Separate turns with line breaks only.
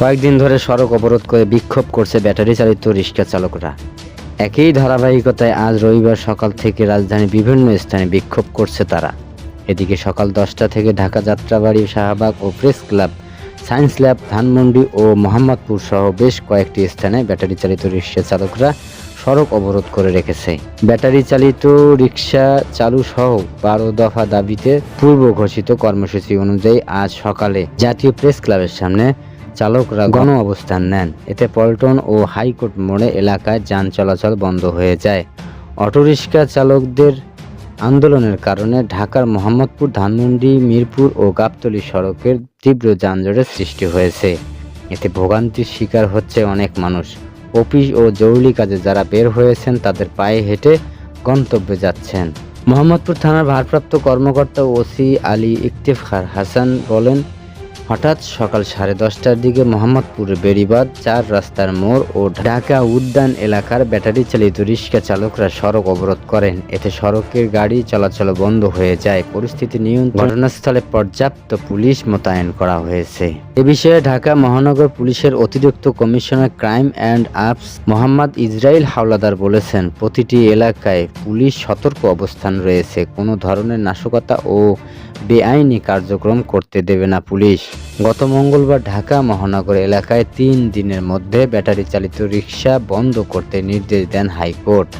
কয়েকদিন ধরে সড়ক অবরোধ করে বিক্ষোভ করছে ব্যাটারি চালিত রিক্সা চালকরা। একই ধারাবাহিকতায় আজ রবিবার সকাল থেকে রাজধানীর বিভিন্ন স্থানে বিক্ষোভ করছে তারা। এদিকে সকাল দশটা থেকে ঢাকা যাত্রাবাড়ি, শাহবাগ ও press club, science lab, Dhanmondi ও মোহাম্মদপুর সহ বেশ কয়েকটি স্থানে ব্যাটারি চালিত রিক্সা চালকরা সড়ক অবরোধ করে রেখেছে। ব্যাটারি চালিত রিক্সা চালু সহ বারো দফা দাবিতে পূর্ব ঘোষিত কর্মসূচি অনুযায়ী আজ সকালে জাতীয় প্রেস ক্লাবের সামনে চালকরা গণ অবস্থান নেন। এতে পল্টন ও হাইকোর্ট মোড়ে এলাকায় যান চলাচল বন্ধ হয়ে যায়। অটোরিক্সা চালকদের আন্দোলনের কারণে ঢাকার মোহাম্মদপুর, ধানমন্ডি, মিরপুর ও গাবতলী সড়কের তীব্র যানজটের সৃষ্টি হয়েছে। এতে ভোগান্তির শিকার হচ্ছে অনেক মানুষ। অফিস ও জরুরি কাজে যারা বের হয়েছেন, তাদের পায়ে হেঁটে গন্তব্যে যাচ্ছেন। মোহাম্মদপুর থানার ভারপ্রাপ্ত কর্মকর্তা ওসি আলী ইকতেফার হাসান বলেন হঠাৎ সকাল সাড়ে দশটার দিকে মোহাম্মদপুরের বেড়িবাদ চার রাস্তার মোড় ও ঢাকা উদ্যান এলাকার ব্যাটারি চালিত রিক্সা চালকরা সড়ক অবরোধ করেন। এতে সড়কের গাড়ি চলাচল বন্ধ হয়ে যায়। পরিস্থিতি নিয়ন্ত্রণ ঘটনাস্থলে পর্যাপ্ত পুলিশ মোতায়েন করা হয়েছে। এ বিষয়ে ঢাকা মহানগর পুলিশের অতিরিক্ত commissioner crime and ops Mohammad Israil Howlader বলেছেন, প্রতিটি এলাকায় পুলিশ সতর্ক অবস্থান রয়েছে। কোনো ধরনের নাশকতা ও বেআইনি কার্যক্রম করতে দেবে না পুলিশ। গত মঙ্গলবার ঢাকা মহানগর এলাকায় তিন দিনের মধ্যে ব্যাটারি চালিত রিক্সা বন্ধ করতে নির্দেশ দেন হাইকোর্ট।